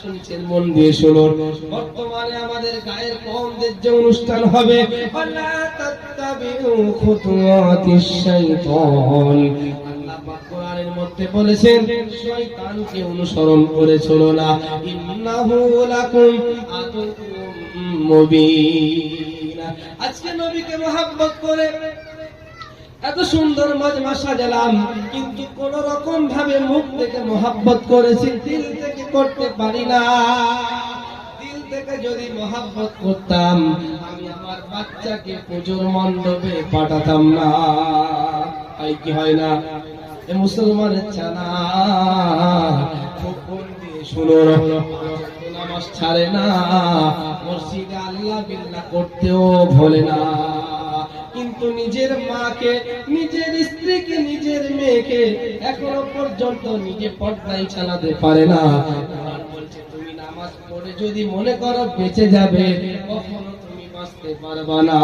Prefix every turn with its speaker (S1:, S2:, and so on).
S1: শুনছেন, মন দিয়ে শুনুন। বর্তমানে আমাদের গায়ের কমদের যে অনুষ্ঠান হবে অনুসরণ করে চলো না। আজকে নবীকে মহাব্বত করে এত সুন্দর মজমা সাজালাম কিন্তু কোন রকম ভাবে মুখ থেকে মহাব্বত করেছি, দিল করতে পারি না। দিল থেকে যদি মহাব্বত করতাম, আমি আমার বাচ্চাকে পুজোর মণ্ডপে পাঠাতাম না। তাই কি হয় না? এ মুসলমানের মন শুনো, নামাজ ছাড়ে না, মসজিদে আল্লাহ বিল্লাহ করতেও ভোলে না। কিন্তু নিজের মাকে, নিজের স্ত্রীকে, নিজের মেয়েকে এখনও পর্যন্ত নিজে পর্দায় চালাতে পারে না। বলছে, তুমি নামাজ যদি মনে করো বেঁচে যাবে, কখনো তুমি বাঁচতে পারবা না।